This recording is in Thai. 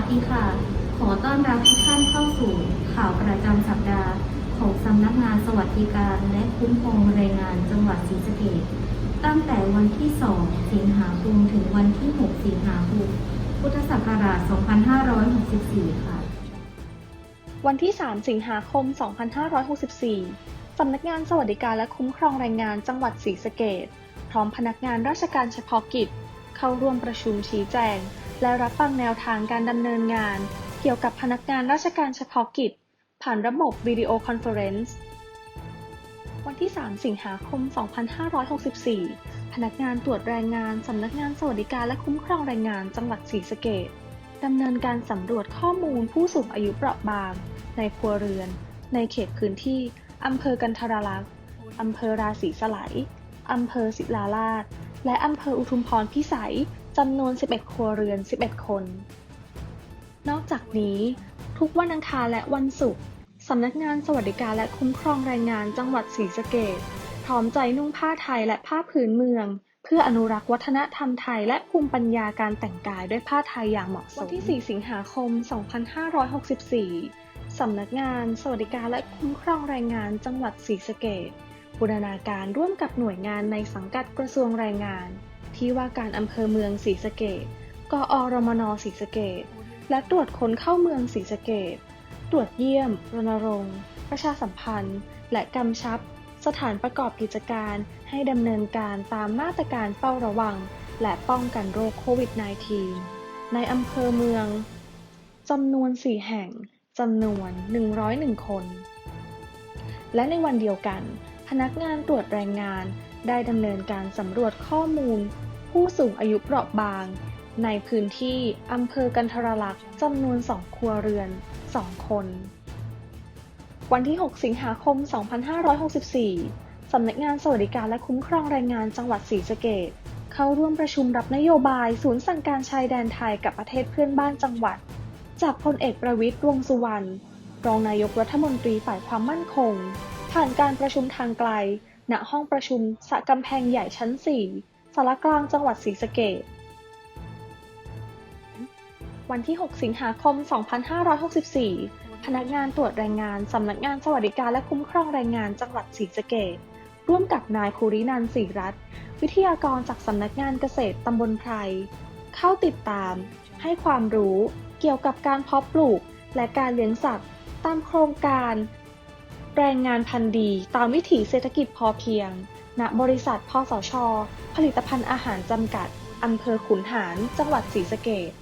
สดีค่ะ ขอต้อนรับทุกท่านเข้าสู่ข่าวประจำสัปดาห์ ของสำนักงานสวัสดิการและคุ้มครองแรงงานจังหวัดศรีสะเกษตั้งแต่วันที่ 2 สิงหาคมถึงวันที่ 6 สิงหาคม พุทธศักราช 2564 ค่ะ วันที่ 3 สิงหาคม 2564 สำนักงานสวัสดิการและคุ้มครองแรงงานจังหวัดศรีสะเกษพร้อมพนักงานราชการเฉพาะกิจ เข้าร่วมประชุมชี้แจง และรับฟังแนวทางการดำเนินงาน เกี่ยวกับพนักงานราชการเฉพาะกิจ ผ่านระบบวิดีโอคอนเฟอเรนซ์วันที่ 3 สิงหาคม 2564 พนักงานตรวจแรงงาน สำนักงานสวัสดิการและคุ้มครองแรงงาน จังหวัดศรีสะเกษดำเนินการสำรวจข้อมูลผู้สูงอายุเปราะบาง ในครัวเรือน ในเขตพื้นที่ อำเภอกันทราลักษณ์อำเภอราศีสไลยอำเภอศิลาราชและอำเภออุทุมพรพิสัย จำนวน 11 ครัวเรือน 11 คน นอกจากนี้ ทุกวันอังคารและวันศุกร์สำนักงานสวัสดิการและคุ้มครองแรงงานจังหวัดศรีสะเกษพร้อมใจนุ่งผ้าไทยและผ้าพื้นเมือง เพื่ออนุรักษ์วัฒนธรรมไทยและภูมิปัญญาการแต่งกายด้วยผ้าไทยอย่างเหมาะสม วันที่ 4 สิงหาคม 2564 สำนักงานสวัสดิการและคุ้มครองแรงงานจังหวัดศรีสะเกษบูรณาการร่วมกับหน่วยงานในสังกัดกระทรวงแรงงาน ที่ว่าการอำเภอเมืองศรีสะเกษกอรมนศรีสะเกษและตรวจคนเข้าเมืองศรีสะเกษตรวจเยี่ยม รณรงค์ ประชาสัมพันธ์ และกำชับ สถานประกอบกิจการให้ดำเนินการตามมาตรการเฝ้าระวัง และป้องกันโรคโควิด -19 ในอำเภอเมืองจำนวน 4 แห่งจำนวน 101 คน และในวันเดียวกัน พนักงานตรวจแรงงาน ได้ดำเนินการสำรวจข้อมูล ผู้สูงอายุเปราะบาง ในพื้นที่อำเภอกันทรลักษณ์จำนวน 2 ครัวเรือน 2 คน วันที่ 6 สิงหาคม 2564 สำนักงานสวัสดิการและคุ้มครองแรงงานจังหวัดศรีสะเกษเข้าร่วมประชุมรับนโยบายศูนย์สั่งการชายแดนไทยกับประเทศเพื่อนบ้านจังหวัด จากพลเอกประวิตรวงษ์สุวรรณรองนายกรัฐมนตรีฝ่ายความมั่นคง ผ่านการประชุมทางไกล ณห้องประชุมสระกำแพงใหญ่ชั้น 4 สารกลางจังหวัดศรีสะเกษวันที่ 6 สิงหาคม 2564 พนักงานตรวจแรงงาน สำนักงานสวัสดิการและคุ้มครองแรงงานจังหวัดศรีสะเกษร่วมกับนายภูรินันศรีรัตน์วิทยากรจากสำนักงานเกษตรตำบลไพร เข้าติดตาม ให้ความรู้เกี่ยวกับการเพาะปลูกและการเลี้ยงสัตว์ ตามโครงการ แรงงานพันธุ์ดีตามวิถีเศรษฐกิจพอเพียง ณ บริษัทพสช ผลิตภัณฑ์อาหารจำกัด อำเภอขุนหาร จังหวัดศรีสะเกษ